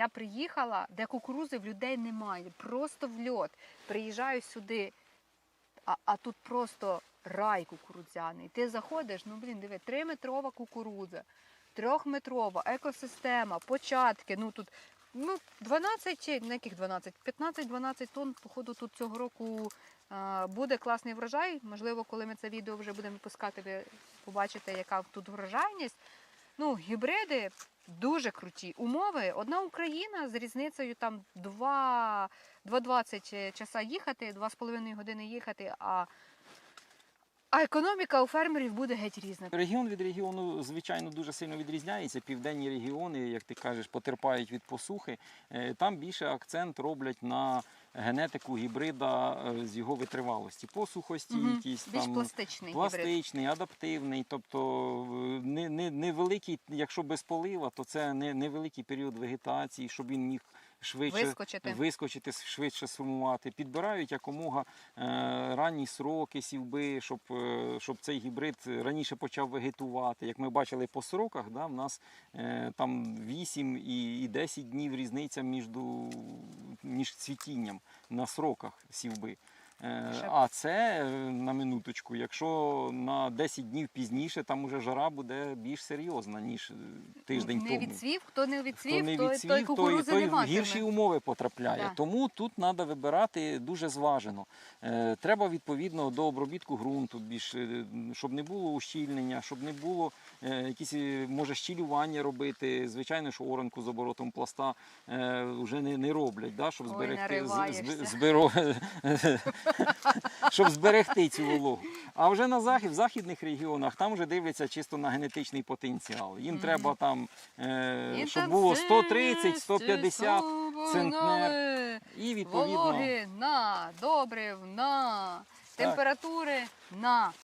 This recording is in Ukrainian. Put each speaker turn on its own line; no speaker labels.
Я приїхала, де кукурузи в людей немає, просто в льот. Приїжджаю сюди, а, а тут просто рай кукурудзяний. Ти заходиш, ну блін, диви, триметрова кукурудза, трьохметрова, екосистема, початки. Ну тут ну, 12 чи на яких 12? 15-12 тонн, походу, тут цього року а, буде класний врожай. Можливо, коли ми це відео вже будемо випускати, ви побачите, яка тут врожайність. Ну, гібриди дуже круті. Умови. Одна Україна з різницею там 2, 2,20 часа їхати, 2,5 години їхати, а, а економіка у фермерів буде геть різна.
Регіон від регіону, звичайно, дуже сильно відрізняється. Південні регіони, як ти кажеш, потерпають від посухи. Е, Там більше акцент роблять на генетику гібрида е, з його витривалості. Посухостійкість,
Більш
там,
пластичний гібрид.
пластичний, адаптивний. Тобто е, не, не, невеликий, якщо без полива, то це не, невеликий період вегетації, щоб він міг швидше
Вискочити.
вискочити, швидше сформувати. Підбирають якомога е, ранні сроки сівби, щоб, е, щоб цей гібрид раніше почав вегетувати. Як ми бачили по сроках, да, в нас е, там 8 і, і 10 днів різниця між, між цвітінням на сроках сівби. Е, А це е, на минуточку, якщо на 10 днів пізніше, там уже жара буде більш серйозна, ніж е, тиждень
не
тому.
відцвів, хто не відцвів,
Хто не
той,
відцвів,
той
той, той в гірші умови потрапляє.
Да.
Тому тут треба вибирати дуже зважено. Треба відповідно до обробітку ґрунту, більш, щоб не було ущільнення, щоб не було якісь, може, щілювання робити. Звичайно, що оранку з оборотом пласта вже не, не роблять, да, щоб зберегти,
нариваєшся.
щоб зберегти цю вологу. А вже на захід, в західних регіонах там вже дивляться чисто на генетичний потенціал. Їм треба там, е, щоб було 130, 150 центнер. І відповідно.
Вологи на, добрив на, температури на.